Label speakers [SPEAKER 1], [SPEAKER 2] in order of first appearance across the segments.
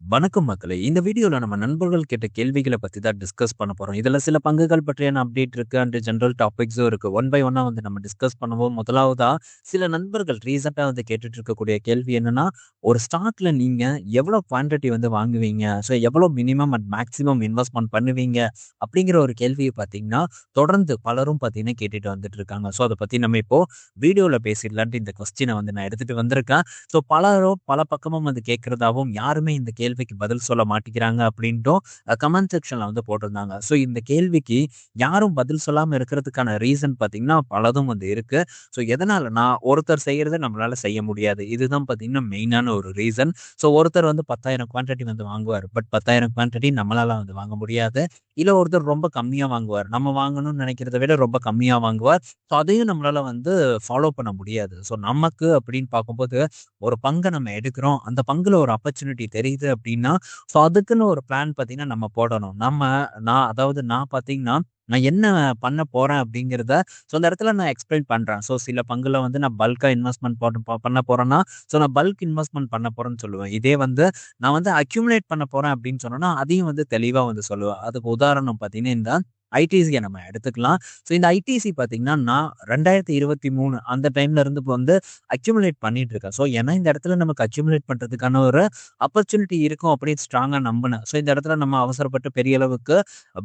[SPEAKER 1] வணக்கம் மக்களே! இந்த வீடியோவில் நம்ம நண்பர்கள் கேட்ட கேள்விகளை பற்றி தான் டிஸ்கஸ் பண்ண போகிறோம் இதில் சில பங்குகள் பற்றியான அப்டேட் இருக்குது அண்ட் ஜென்ரல் டாபிக்ஸும் இருக்குது ஒன் பை ஒன்னாக வந்து நம்ம டிஸ்கஸ் பண்ணுவோம். முதலாவதாக சில நண்பர்கள் ரீசெண்டாக வந்து கேட்டுட்டு இருக்கக்கூடிய கேள்வி என்னன்னா, ஒரு ஸ்டாக்கில் நீங்கள் எவ்வளோ குவான்டிட்டி வந்து வாங்குவீங்க? ஸோ எவ்வளோ மினிமம் அண்ட் மேக்ஸிமம் இன்வெஸ்ட்மெண்ட் பண்ணுவீங்க? அப்படிங்கிற ஒரு கேள்வியை பார்த்தீங்கன்னா, தொடர்ந்து பலரும் பார்த்தீங்கன்னா கேட்டுட்டு வந்துட்டு இருக்காங்க. ஸோ அதை பற்றி நம்ம இப்போ வீடியோவில் பேசிடலான்ட்டு இந்த கொஸ்டினை வந்து நான் எடுத்துகிட்டு வந்திருக்கேன். ஸோ பலரும் பல பக்கமும் வந்து கேட்குறதாகவும் யாருமே இந்த கேள்விக்கு பதில் சொல்ல மாட்டேங்கிறாங்க அப்படின்ட்டும் கமெண்ட் செக்ஷன்ல வந்து போட்டிருந்தாங்க. ஸோ இந்த கேள்விக்கு யாரும் பதில் சொல்லாமல் இருக்கிறதுக்கான ரீசன் பார்த்தீங்கன்னா, பலதும் வந்து இருக்கு. ஸோ எதனாலனா, ஒருத்தர் செய்யறத நம்மளால செய்ய முடியாது. இதுதான் பார்த்தீங்கன்னா மெயினான ஒரு ரீசன். ஸோ ஒருத்தர் வந்து 10,000 குவான்டிட்டி வந்து வாங்குவார். பட் 10,000 குவான்டிட்டி நம்மளால வந்து வாங்க முடியாது. இல்லை ஒருத்தர் ரொம்ப கம்மியாக வாங்குவார். நம்ம வாங்கணும்னு நினைக்கிறத விட ரொம்ப கம்மியாக வாங்குவார். ஸோ அதையும் நம்மளால் வந்து ஃபாலோ பண்ண முடியாது. ஸோ நமக்கு அப்படின்னு பார்க்கும்போது, ஒரு பங்கை நம்ம எடுக்கிறோம். அந்த பங்குல ஒரு ஆப்பர்ச்சுனிட்டி தெரியுது அப்படின்னா, ஸோ அதுக்குன்னு ஒரு பிளான் பார்த்தீங்கன்னா நம்ம போடணும். நம்ம நான் அதாவது நான் பார்த்தீங்கன்னா, நான் என்ன பண்ண போறேன் அப்படிங்கிறத ஸோ அந்த இடத்துல நான் எக்ஸ்பிளைன் பண்றேன். ஸோ சில பங்குல வந்து நான் பல்க்கா இன்வெஸ்ட்மெண்ட் போட்டு பண்ண போறேன்னா, ஸோ நான் பல்க் இன்வெஸ்ட்மெண்ட் பண்ண போறேன்னு சொல்லுவேன். இதே வந்து நான் வந்து அக்யூமுலேட் பண்ண போறேன் அப்படின்னு சொன்னேன்னா, அதையும் வந்து தெளிவா வந்து சொல்லுவேன். அதுக்கு உதாரணம் பார்த்தீங்கன்னா, இந்த ஐடிசியை நம்ம எடுத்துக்கலாம். ஸோ இந்த ஐடிசி பார்த்தீங்கன்னா, நான் 2023 அந்த டைம்ல இருந்து இப்போ வந்து அக்யூமுலேட் பண்ணிட்டு இருக்கேன். ஸோ ஏன்னா இந்த இடத்துல நமக்கு அக்யூமுலேட் பண்ணுறதுக்கான ஒரு ஆப்பர்ச்சுனிட்டி இருக்கும் அப்படின்னு ஸ்ட்ராங்காக நம்பினேன் ஸோ இந்த இடத்துல நம்ம அவசரப்பட்டு பெரிய அளவுக்கு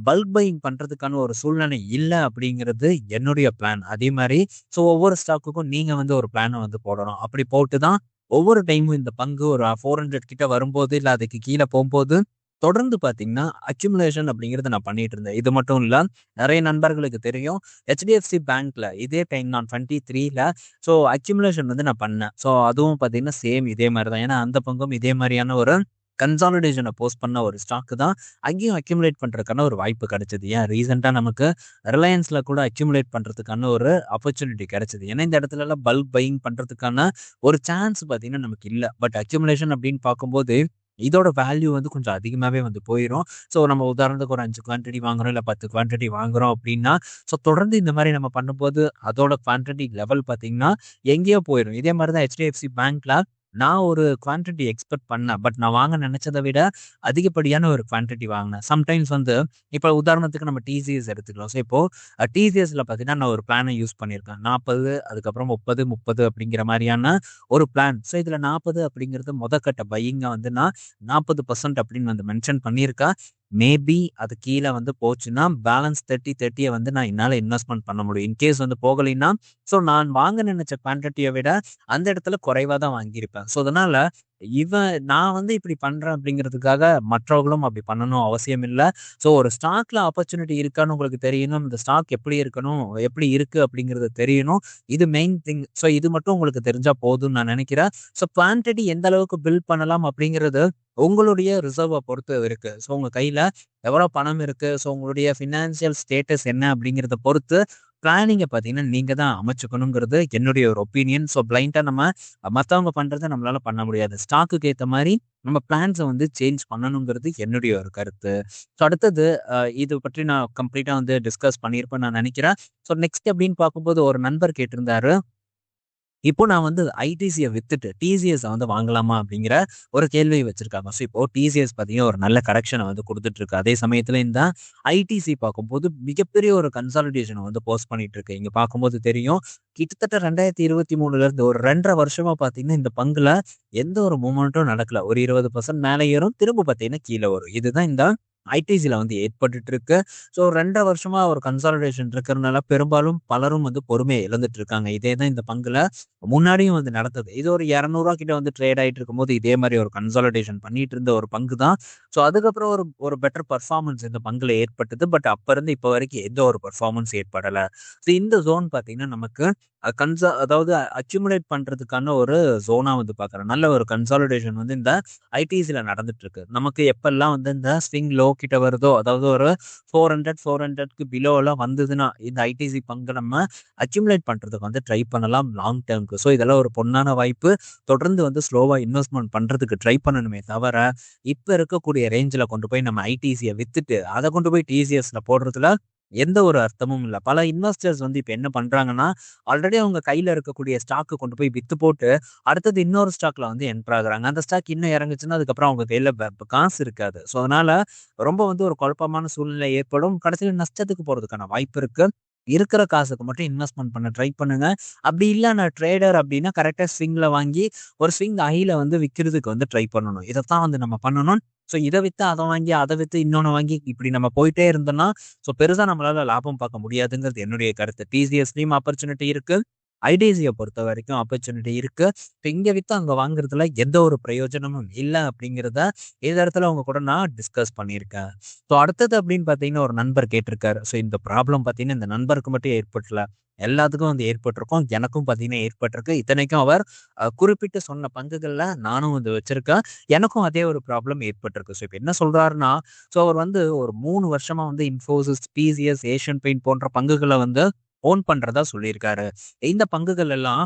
[SPEAKER 1] பல்க் பையிங் பண்ணுறதுக்கான ஒரு சூழ்நிலை இல்லை அப்படிங்கிறது என்னுடைய பிளான். அதே மாதிரி ஸோ ஒவ்வொரு ஸ்டாக்குக்கும் நீங்கள் வந்து ஒரு பிளானை வந்து போடணும். அப்படி போட்டு தான் ஒவ்வொரு டைமும் இந்த பங்கு ஒரு 400 கிட்ட வரும்போது, இல்லை அதுக்கு கீழே போகும்போது தொடர்ந்து பார்த்தீங்கன்னா, அக்யூமுலேஷன் அப்படிங்கிறத நான் பண்ணிட்டு இருந்தேன். இது மட்டும் இல்லை நிறைய நண்பர்களுக்கு தெரியும். ஹெச்டிஎஃப்சி பேங்க்ல இதே டைம் நான் 23ல ஸோ அக்யூமுலேஷன் வந்து நான் பண்ணேன். ஸோ அதுவும் பார்த்தீங்கன்னா, சேம் இதே மாதிரி தான். ஏன்னா அந்த பங்கும் இதே மாதிரியான ஒரு கன்சாலிடேஷனை போஸ்ட் பண்ண ஒரு ஸ்டாக் தான். அங்கேயும் அக்யூமுலேட் பண்ணுறதுக்கான ஒரு வாய்ப்பு கிடைச்சது. ஏன் ரீசெண்டாக நமக்கு ரிலையன்ஸில் கூட அக்யூமுலேட் பண்ணுறதுக்கான ஒரு ஆப்பர்ச்சுனிட்டி கிடைச்சது. ஏன்னா இந்த இடத்துலலாம் பல்க் பையிங் பண்ணுறதுக்கான ஒரு சான்ஸ் பார்த்தீங்கன்னா நமக்கு இல்லை பட் அக்யூமுலேஷன் அப்படின்னு பார்க்கும்போது, இதோட வேல்யூ வந்து கொஞ்சம் அதிகமாகவே வந்து போயிடும் ஸோ நம்ம உதாரணத்துக்கு ஒரு அஞ்சு குவான்டிட்டி வாங்குறோம், இல்லை பத்து குவான்டிட்டி வாங்குறோம் அப்படின்னா, ஸோ தொடர்ந்து இந்த மாதிரி நம்ம பண்ணும்போது, அதோட குவான்டிட்டி லெவல் பார்த்தீங்கன்னா, எங்கேயோ போயிடும் இதே மாதிரி தான் ஹெச்டிஎஃப்சி பேங்க்ல நான் ஒரு குவான்டிட்டி எக்ஸ்பெக்ட் பண்ணேன். பட் நான் வாங்க நினைச்சத விட அதிகப்படியான ஒரு குவான்டிட்டி வாங்கினேன் சம்டைம்ஸ் வந்து இப்போ உதாரணத்துக்கு நம்ம டிசிஎஸ் எடுத்துக்கலாம். ஸோ இப்போ அ டிசிஎஸ்ல பார்த்தீங்கன்னா, நான் ஒரு பிளானை யூஸ் பண்ணியிருக்கேன். 40 அதுக்கப்புறம் 30, 30 அப்படிங்கிற மாதிரியான ஒரு பிளான். ஸோ இதில் நாற்பது அப்படிங்கிறது முதக்கட்ட பையிங்க வந்து நான் 40% அப்படின்னு வந்து மென்ஷன் பண்ணியிருக்கேன். மேபி அது கீழே வந்து போச்சுன்னா, பேலன்ஸ் 30, 30ய வந்து நான் என்னால இன்வெஸ்ட்மென்ட் பண்ண முடியும். இன்கேஸ் வந்து போகலைன்னா, ஸோ நான் வாங்க நினைச்ச குவான்டிட்டியை விட அந்த இடத்துல குறைவாக தான் வாங்கியிருப்பேன். ஸோ அதனால இவன் நான் வந்து இப்படி பண்றேன் அப்படிங்கிறதுக்காக மற்றவர்களும் அப்படி பண்ணணும் அவசியம் இல்லை ஸோ ஒரு ஸ்டாக்ல ஆப்பர்ச்சுனிட்டி இருக்கான்னு உங்களுக்கு தெரியணும். இந்த ஸ்டாக் எப்படி இருக்கணும், எப்படி இருக்கு அப்படிங்கிறது தெரியணும். இது மெயின் திங். ஸோ இது மட்டும் உங்களுக்கு தெரிஞ்சா போதும்னு நான் நினைக்கிறேன். ஸோ குவான்டிட்டி எந்த அளவுக்கு பில்ட் பண்ணலாம் அப்படிங்கிறது உங்களுடைய ரிசர்வை பொறுத்து இருக்கு. ஸோ உங்க கையில எவ்வளோ பணம் இருக்கு, ஸோ உங்களுடைய ஃபினான்சியல் ஸ்டேட்டஸ் என்ன அப்படிங்கிறத பொறுத்து பிளானிங்கை பார்த்தீங்கன்னா, நீங்கள் தான் அமைச்சுக்கணுங்கிறது என்னுடைய ஒரு ஒப்பீனியன். ஸோ பிளைண்டாக நம்ம மற்றவங்க பண்ணுறதை நம்மளால் பண்ண முடியாது. ஸ்டாக்குக்கு ஏற்ற மாதிரி நம்ம பிளான்ஸை வந்து சேஞ்ச் பண்ணணுங்கிறது என்னுடைய ஒரு கருத்து. ஸோ அடுத்தது இது பற்றி நான் கம்ப்ளீட்டாக வந்து டிஸ்கஸ் பண்ணியிருப்பேன் நான் நினைக்கிறேன். ஸோ நெக்ஸ்ட் அப்படின்னு பார்க்கும்போது ஒரு நண்பர் கேட்டிருந்தாரு. இப்போ நான் வந்து ஐடிசியை வித்துட்டு டிசிஎஸ வந்து வாங்கலாமா அப்படிங்கிற ஒரு கேள்வி வச்சிருக்காங்க. ஸோ இப்போ டிசிஎஸ் பார்த்தீங்கன்னா, ஒரு நல்ல கரெக்ஷனை வந்து கொடுத்துட்டு இருக்கு. அதே சமயத்துல இந்த ஐடிசி பார்க்கும்போது மிகப்பெரிய ஒரு கன்சாலிடேஷனை வந்து போஸ்ட் பண்ணிட்டு இருக்கு. இங்க பார்க்கும்போது தெரியும். கிட்டத்தட்ட 2023ல இருந்து ஒரு 2 1/2 வருஷமா பார்த்தீங்கன்னா, இந்த பங்குல எந்த ஒரு மூமெண்ட்டும் நடக்கல. ஒரு இருபது பர்சன்ட் மேலே ஏறும். திரும்ப பார்த்தீங்கன்னா கீழே வரும். இதுதான் இந்த ஐடிசியில் வந்து ஏற்பட்டு இருக்கு. ஸோ 2 1/2 வருஷமா ஒரு கன்சாலிடேஷன் இருக்கிறனால பெரும்பாலும் பலரும் வந்து பொறுமையை இழந்துட்டு இருக்காங்க. இதே தான் இந்த பங்குல முன்னாடியும் வந்து நடந்தது. இது ஒரு இரநூறுவா கிட்ட வந்து ட்ரேட் ஆகிட்டு இருக்கும்போது, இதே மாதிரி ஒரு கன்சாலிடேஷன் பண்ணிட்டு இருந்த ஒரு பங்கு தான். ஸோ அதுக்கப்புறம் ஒரு ஒரு பெட்டர் பர்ஃபார்மன்ஸ் இந்த பங்குல ஏற்பட்டது. பட் அப்ப இருந்து இப்போ வரைக்கும் எந்த ஒரு பர்ஃபார்மன்ஸ் ஏற்படலை ஸோ இந்த ஜோன் பார்த்தீங்கன்னா, நமக்கு கன்சா அதாவது அக்யூமுலேட் பண்றதுக்கான ஒரு ஜோனா வந்து பார்க்குறேன். நல்ல ஒரு கன்சாலிடேஷன் வந்து இந்த ஐடிசியில் நடந்துட்டு இருக்கு. நமக்கு எப்பெல்லாம் வந்து இந்த ஸ்விங் லோ கிட்ட வருதோ, அதாவது ஒரு 400, 400க்கு பிலோலாம் வந்ததுன்னா, இந்த ஐடிசி பங்கு நம்ம அக்யூமுலேட் பண்ணுறதுக்கு வந்து ட்ரை பண்ணலாம் லாங் டேர்முக்கு ஸோ இதெல்லாம் ஒரு பொண்ணான வாய்ப்பு. தொடர்ந்து வந்து ஸ்லோவாக இன்வெஸ்ட்மெண்ட் பண்ணுறதுக்கு ட்ரை பண்ணணுமே தவிர, இப்போ இருக்கக்கூடிய ரேஞ்சில் கொண்டு போய் நம்ம ஐடிசியை விற்றுட்டு அதை கொண்டு போய் டிசிஎஸில் போடுறதுல எந்த ஒரு அர்த்தமும் இல்லை பல இன்வெஸ்டர்ஸ் வந்து இப்போ என்ன பண்ணுறாங்கன்னா ஆல்ரெடி அவங்க கையில் இருக்கக்கூடிய ஸ்டாக்கு கொண்டு போய் விற்று போட்டு, அடுத்தது இன்னொரு ஸ்டாக்ல வந்து என்டர் ஆகுறாங்க. அந்த ஸ்டாக் இன்னும் இறங்குச்சுன்னா, அதுக்கப்புறம் அவங்க கையில் காசு இருக்காது. ஸோ, அதனால ரொம்ப வந்து ஒரு குழப்பமான சூழ்நிலை ஏற்படும். கடைசியில நஷ்டத்துக்கு போகிறதுக்கான வாய்ப்பு இருக்குது இருக்கிற காசுக்கு மட்டும் இன்வெஸ்ட்மெண்ட் பண்ண ட்ரை பண்ணுங்க. அப்படி இல்லை நான் ட்ரேடர் அப்படின்னா, கரெக்டாக ஸ்விங்கில் வாங்கி, ஒரு ஸ்விங் ஹைல வந்து விற்கிறதுக்கு வந்து ட்ரை பண்ணணும். இதைத்தான் வந்து நம்ம பண்ணணும். ஸோ, இதை விற்று அதை வாங்கி, அதை விற்று இன்னொன்று வாங்கி, இப்படி நம்ம போயிட்டே இருந்தோம்னா, ஸோ பெருசாக நம்மளால லாபம் பார்க்க முடியாதுங்கிறது என்னுடைய கருத்து. டிசிஎஸ்லயும் ஆப்பர்ச்சுனிட்டி இருக்குது ஐடிஸியை பொறுத்த வரைக்கும் ஆப்பர்ச்சுனிட்டி இருக்கு. இப்போ இங்க வித்து அங்க வாங்குறதுல எந்த ஒரு பிரயோஜனமும் இல்லை அப்படிங்கிறத, இந்த இடத்துல அவங்க கூட நான் டிஸ்கஸ் பண்ணியிருக்கேன். ஸோ, அடுத்தது அப்படின்னு பார்த்தீங்கன்னா, ஒரு நண்பர் கேட்டிருக்காரு. ஸோ, இந்த ப்ராப்ளம் பார்த்தீங்கன்னா, இந்த நண்பருக்கு மட்டும் ஏற்பட்டல எல்லாத்துக்கும் வந்து ஏற்பட்டிருக்கும். எனக்கும் பார்த்தீங்கன்னா ஏற்பட்டிருக்கு. இத்தனைக்கும் அவர் குறிப்பிட்டு சொன்ன பங்குகளில் நானும் வந்து வச்சிருக்கேன். எனக்கும் அதே ஒரு ப்ராப்ளம் ஏற்பட்டிருக்கு. ஸோ, இப்போ என்ன சொல்றாருன்னா, ஸோ அவர் வந்து ஒரு மூணு வருஷமா வந்து இன்ஃபோசிஸ், பிசிஎஸ் ஏஷியன் பெயிண்ட் போன்ற பங்குகளை வந்து ஓன் பண்றதா சொல்லியிருக்காரு. இந்த பங்குகள் எல்லாம்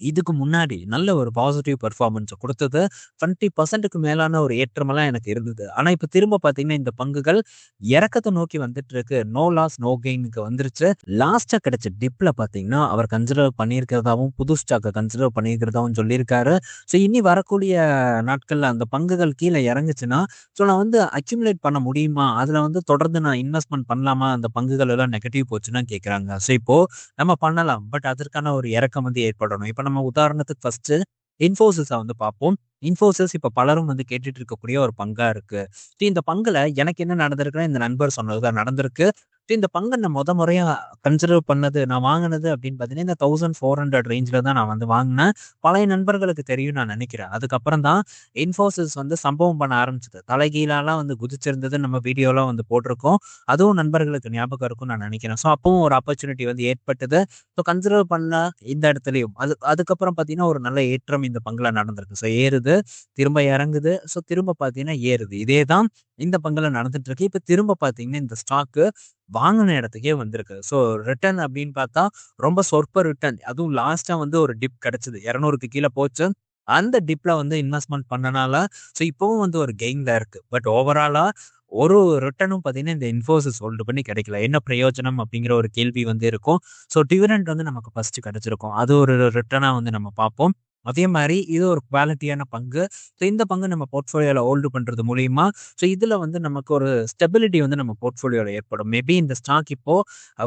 [SPEAKER 1] இதுக்கு முன்னாடி நல்ல ஒரு பாசிட்டிவ் பெர்ஃபார்மன்ஸ குடுத்தது. 20%க்கு மேலான ஒரு ஏற்றமெல்லாம் எனக்கு இருந்தது. ஆனால் இப்போ திரும்ப பார்த்தீங்கன்னா, இந்த பங்குகள் இறக்கத்தை நோக்கி வந்துட்டு இருக்கு. நோ லாஸ், நோ கெயினுக்கு வந்துருச்சு. லாஸ்ட்டாக கிடைச்ச டிப்பில் பார்த்தீங்கன்னா, அவர் கன்சிடர் பண்ணியிருக்கிறதாவும், புது ஸ்டாக்கை கன்சிடர் பண்ணியிருக்கிறதாவும் சொல்லியிருக்காரு. ஸோ, இனி வரக்கூடிய நாட்களில் அந்த பங்குகள் கீழே இறங்குச்சுன்னா, ஸோ நான் வந்து அக்யூமுலேட் பண்ண முடியுமா? அதில் வந்து தொடர்ந்து நான் இன்வெஸ்ட்மெண்ட் பண்ணலாமா? அந்த பங்குகள் எல்லாம் நெகட்டிவ் போச்சுன்னா கேட்குறாங்க. ஸோ, இப்போ நம்ம பண்ணலாம். பட் அதற்கான ஒரு இறக்கம் வந்து ஏற்படணும். இப்போ நம்ம உதாரணத்துக்கு ஃபர்ஸ்ட் இன்ஃபோசிஸை வந்து பார்ப்போம். இன்ஃபோசிஸ் இப்ப பலரும் வந்து கேட்டுட்டு இருக்கக்கூடிய ஒரு பங்கா இருக்கு. ஸோ, இந்த பங்குல எனக்கு என்ன நடந்திருக்குன்னா, இந்த நண்பர் சொன்னது தான் நடந்திருக்கு. ஸோ, இந்த பங்கை நான் முத முறையா கன்சிடர் பண்ணது, நான் வாங்கினது அப்படின்னு பார்த்தீங்கன்னா, இந்த தௌசண்ட் ஃபோர் ஹண்ட்ரட் ரேஞ்சில் தான் நான் வந்து வாங்கினேன் பழைய நண்பர்களுக்கு தெரியும் நான் நினைக்கிறேன். அதுக்கப்புறம் தான் இன்ஃபோசிஸ் வந்து சம்பவம் பண்ண ஆரம்பிச்சது. தலைகீழாலாம் வந்து குதிச்சிருந்தது நம்ம வீடியோலாம் வந்து போட்டிருக்கோம். அதுவும் நண்பர்களுக்கு ஞாபகம் இருக்கும்னு நான் நினைக்கிறேன். ஸோ, அப்பவும் ஒரு ஆப்பர்ச்சுனிட்டி வந்து ஏற்பட்டது. ஸோ, கன்சிடர் பண்ண இந்த இடத்துலையும் அது அதுக்கப்புறம் பார்த்தீங்கன்னா, ஒரு நல்ல ஏற்றம் இந்த பங்கில் நடந்திருக்கு. ஸோ, ஏறுது, திரும்ப இறங்குது. ஸோ, திரும்ப பார்த்தீங்கன்னா ஏறுது. இதே தான் இந்த பங்குல நடந்துட்டு இருக்கு. இப்ப திரும்ப பார்த்தீங்கன்னா, இந்த ஸ்டாக்கு வாங்கின இடத்துக்கே வந்திருக்கு. ஸோ, ரிட்டர்ன் அப்படின்னு பார்த்தா, ரொம்ப சொற்ப ரிட்டர்ன். அதுவும் லாஸ்ட்டாக வந்து ஒரு டிப் கிடைச்சது. இரநூறுக்கு கீழே போச்சு. அந்த டிப்ல வந்து இன்வெஸ்ட்மெண்ட் பண்ணனால, ஸோ இப்பவும் வந்து ஒரு கெயின்ல இருக்கு. பட் ஓவராலா ஒரு ரிட்டர்னும் பார்த்தீங்கன்னா, இந்த இன்ஃபோசிஸ் ஹோல்டு பண்ணி கிடைக்கல. என்ன பிரயோஜனம் அப்படிங்கிற ஒரு கேள்வி வந்து இருக்கும். ஸோ, டிவிடெண்ட் வந்து நமக்கு ஃபர்ஸ்ட் கிடைச்சிருக்கும். அது ஒரு ரிட்டர்னா வந்து நம்ம பார்ப்போம். அதே மாதிரி இது ஒரு குவாலிட்டியான பங்கு. ஸோ, இந்த பங்கு நம்ம போர்ட்ஃபோலியோல ஹோல்டு பண்றது மூலியமா, ஸோ இதுல வந்து நமக்கு ஒரு ஸ்டெபிலிட்டி வந்து நம்ம போர்ட்ஃபோலியோல ஏற்படும். மேபி இந்த ஸ்டாக் இப்போ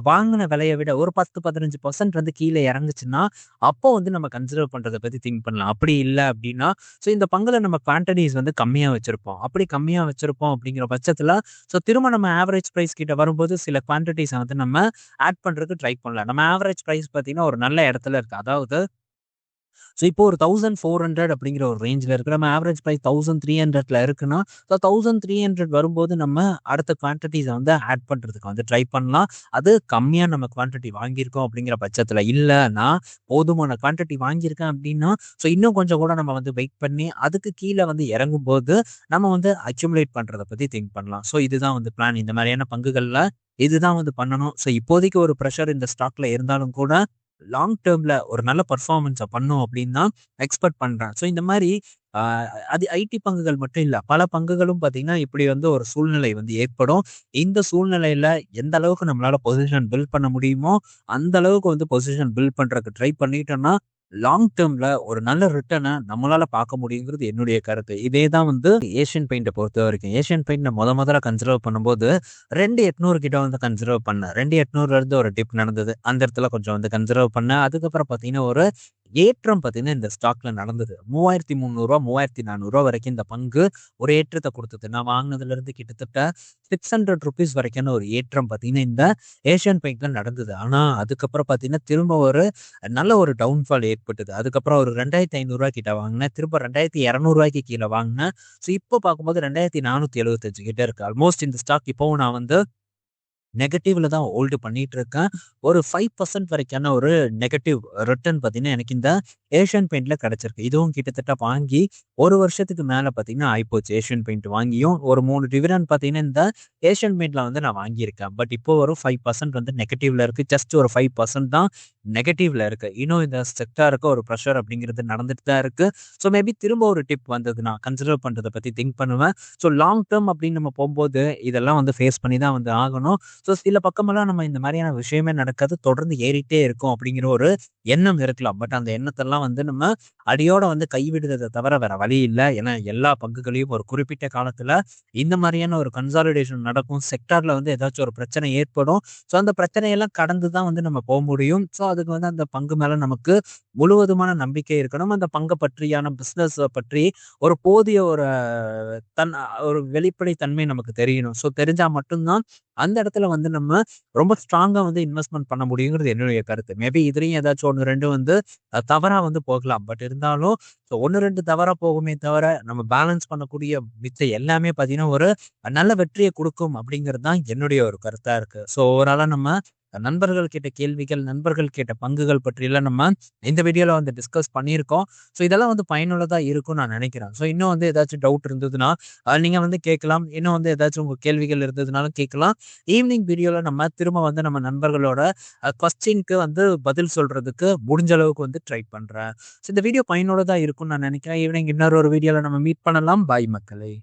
[SPEAKER 1] வாங்கின விலையை விட ஒரு 10, 15% வந்து கீழே இறங்குச்சுன்னா, அப்போ வந்து நம்ம கன்சிடர் பண்றத பத்தி திங்க் பண்ணலாம். அப்படி இல்லை அப்படின்னா, ஸோ இந்த பங்குல நம்ம குவான்டிட்டிஸ் வந்து கம்மியா வச்சிருப்போம். அப்படி கம்மியா வச்சிருப்போம் அப்படிங்கிற பட்சத்துல, ஸோ திரும்ப நம்ம ஆவரேஜ் பிரைஸ் கிட்ட வரும்போது சில குவான்டிட்டீஸ வந்து நம்ம ஆட் பண்றதுக்கு ட்ரை பண்ணலாம். நம்ம ஆவரேஜ் பிரைஸ் பார்த்தீங்கன்னா, ஒரு நல்ல இடத்துல இருக்கு. அதாவது ஸோ, இப்போ ஒரு 1400 அப்படிங்கிற ஒரு ரேஞ்சில் இருக்கு. நம்ம ஆவரேஜ் பைவ் தௌசண்ட் த்ரீ ஹண்ட்ரட்ல இருக்குன்னா, ஸோ 1300 வரும்போது நம்ம அடுத்த குவான்டிட்டிஸை வந்து ஆட் பண்ணுறதுக்கு வந்து ட்ரை பண்ணலாம். அது கம்மியாக நம்ம குவான்டிட்டி வாங்கியிருக்கோம் அப்படிங்கிற பட்சத்தில் இல்லைன்னா நான் போதுமான குவான்டிட்டி வாங்கியிருக்கேன் அப்படின்னா, ஸோ இன்னும் கொஞ்சம் கூட நம்ம வந்து வெயிட் பண்ணி, அதுக்கு கீழே வந்து இறங்கும்போது, நம்ம வந்து அக்யூமுலேட் பண்ணுறதை பற்றி திங்க் பண்ணலாம். ஸோ, இதுதான் வந்து பிளான். இந்த மாதிரியான பங்குகளில் இதுதான் வந்து பண்ணணும். ஸோ, இப்போதைக்கு ஒரு ப்ரெஷர் இந்த ஸ்டாக்ல இருந்தாலும் கூட, லாங் டேர்மில் ஒரு நல்ல பர்ஃபார்மன்ஸை பண்ணும் அப்படின்னு தான் எக்ஸ்பெக்ட் பண்ணுறேன் ஸோ, இந்த மாதிரி அது ஐடி பங்குகள் மட்டும் இல்லை பல பங்குகளும் பார்த்தீங்கன்னா, இப்படி வந்து ஒரு சூழ்நிலை வந்து ஏற்படும். இந்த சூழ்நிலையில் எந்த அளவுக்கு நம்மளால் பொசிஷன் பில்ட் பண்ண முடியுமோ, அந்த அளவுக்கு வந்து பொசிஷன் பில்ட் பண்ணுறதுக்கு ட்ரை பண்ணிட்டோம்னா, லாங் டேர்ம்ல ஒரு நல்ல ரிட்டர்னை நம்மளால பார்க்க முடியுங்கிறது என்னுடைய கருத்து. இதே தான் வந்து ஏஷியன் பெயிண்ட்ட பொறுத்த வரைக்கும் பெயிண்ட் நான் முத முதல்ல கன்சிடர் பண்ணும்போது, 2800 கிட்ட வந்து கன்சிடர் பண்ணேன். 2800ல இருந்து ஒரு டிப் நடந்தது. அந்த இடத்துல கொஞ்சம் வந்து கன்சிடர் பண்ணேன். அதுக்கப்புறம் பார்த்தீங்கன்னா, ஒரு ஏற்றம் பார்த்தீங்கன்னா, இந்த ஸ்டாக்ல நடந்தது. மூவாயிரத்தி முந்நூறுரூவா மூவாயிரத்தி நானூறுரூவா வரைக்கும் இந்த பங்கு ஒரு ஏற்றத்தை கொடுத்தது நான் வாங்கினதுலேருந்து கிட்டத்தட்ட சிக்ஸ் ஹண்ட்ரட் ருபீஸ் வரைக்கும் ஒரு ஏற்றம் பார்த்தீங்கன்னா, இந்த ஏஷியன் பெயிண்ட்ல நடந்தது. ஆனால் அதுக்கப்புறம் பார்த்தீங்கன்னா, திரும்ப ஒரு நல்ல ஒரு டவுன்ஃபால் ஏற்பட்டது. அதுக்கப்புறம் ஒரு ரெண்டாயிரத்தி ஐநூறுரூவா கிட்ட வாங்கினேன் திரும்ப ரெண்டாயிரத்தி இரநூறுவாய்க்கு கீழே வாங்கினேன் ஸோ, இப்போ பார்க்கும்போது 2475 கிட்ட இருக்கு. ஆல்மோஸ்ட் இந்த ஸ்டாக் இப்போவும் நான் வந்து நெகட்டிவ்ல தான் ஹோல்டு பண்ணிட்டு இருக்கேன். ஒரு ஃபைவ் பர்சன்ட் வரைக்கான ஒரு நெகட்டிவ் ரிட்டர்ன் பார்த்தீங்கன்னா, எனக்கு இந்த ஏஷியன் பெயிண்ட்ல கிடைச்சிருக்கு. இதுவும் கிட்டத்தட்ட வாங்கி ஒரு வருஷத்துக்கு மேல பார்த்தீங்கன்னா ஆயிப்போச்சு. ஏஷியன் பெயிண்ட் வாங்கியும் ஒரு மூணு டிவிடன் பாத்தீங்கன்னா இந்த ஏஷியன் பெயிண்ட்ல வந்து நான் வாங்கியிருக்கேன். பட் இப்போ ஒரு ஃபைவ் பர்சன்ட் வந்து நெகட்டிவ்ல இருக்கு. ஜஸ்ட் ஒரு ஃபைவ் பர்சன்ட் தான் நெகட்டிவ்ல இருக்கு. இன்னும் இந்த செக்டாருக்கு ஒரு ப்ரெஷர் அப்படிங்கிறது நடந்துட்டு தான் இருக்கு. ஸோ மேபி திரும்ப ஒரு டிப் வந்தது நான் கன்சிடர் பண்றதை பத்தி திங்க் பண்ணுவேன். ஸோ லாங் டேர்ம் அப்படின்னு நம்ம போகும்போது இதெல்லாம் வந்து ஃபேஸ் பண்ணி தான் வந்து ஆகணும். ஸோ சில பக்கமெல்லாம் நம்ம இந்த மாதிரியான விஷயமே நடக்காது. தொடர்ந்து ஏறிட்டே இருக்கும் அப்படிங்கிற ஒரு எண்ணம் இருக்கலாம். பட் அந்த எண்ணத்தெல்லாம் வந்து நம்ம அடியோட வந்து கைவிடுறதை தவிர வேற வழி இல்லை ஏன்னா எல்லா பங்குகளையும் ஒரு குறிப்பிட்ட காலத்துல இந்த மாதிரியான ஒரு கன்சாலிடேஷன் நடக்கும். செக்டார்ல வந்து ஏதாச்சும் ஒரு பிரச்சனை ஏற்படும். ஸோ அந்த பிரச்சனையெல்லாம் கடந்து தான் வந்து நம்ம போக முடியும். ஸோ அதுக்கு வந்து அந்த பங்கு மேல நமக்கு முழுவதுமான நம்பிக்கை இருக்கணும். அந்த பங்கை பற்றியான பிஸ்னஸ் பற்றி ஒரு போதிய ஒரு தன் ஒரு வெளிப்படை தன்மை நமக்கு தெரியணும். ஸோ தெரிஞ்சா மட்டும்தான் அந்த இடத்துல வந்து நம்ம ரொம்ப ஸ்ட்ராங்கா வந்து இன்வெஸ்ட்மெண்ட் பண்ண முடியுங்கிறது என்னுடைய கருத்து. மேபி இதுலையும் ஏதாச்சும் 1, 2 வந்து தவறாக தவறா வந்து போகலாம். பட் இருந்தாலும் ஸோ 1, 2 தவறா போகுமே தவிர நம்ம பேலன்ஸ் பண்ணக்கூடிய மிச்ச எல்லாமே பார்த்தீங்கன்னா, ஒரு நல்ல வெற்றியை கொடுக்கும் அப்படிங்கிறது தான் என்னுடைய ஒரு கருத்தா இருக்கு. ஸோ ஓவராலாக நம்ம நண்பர்கள் கேட்ட கேள்விகள், நண்பர்கள் கேட்ட பங்குகள் பற்றியெல்லாம் நம்ம இந்த வீடியோவில் வந்து டிஸ்கஸ் பண்ணியிருக்கோம். ஸோ இதெல்லாம் வந்து பயனுள்ளதாக இருக்கும்னு நான் நினைக்கிறேன். ஸோ இன்னும் வந்து ஏதாச்சும் டவுட் இருந்ததுன்னா, நீங்கள் வந்து கேட்கலாம். இன்னும் வந்து ஏதாச்சும் உங்கள் கேள்விகள் இருந்ததுனாலும் கேட்கலாம். ஈவினிங் வீடியோவில் நம்ம திரும்ப வந்து நம்ம நண்பர்களோட கொஸ்டின்க்கு வந்து பதில் சொல்கிறதுக்கு முடிஞ்ச அளவுக்கு வந்து ட்ரை பண்ணுறேன் ஸோ இந்த வீடியோ பயனுள்ளதாக இருக்கும்னு நான் நினைக்கிறேன். ஈவினிங் இன்னொரு ஒரு வீடியோவில் நம்ம மீட் பண்ணலாம். பாய் மக்களே!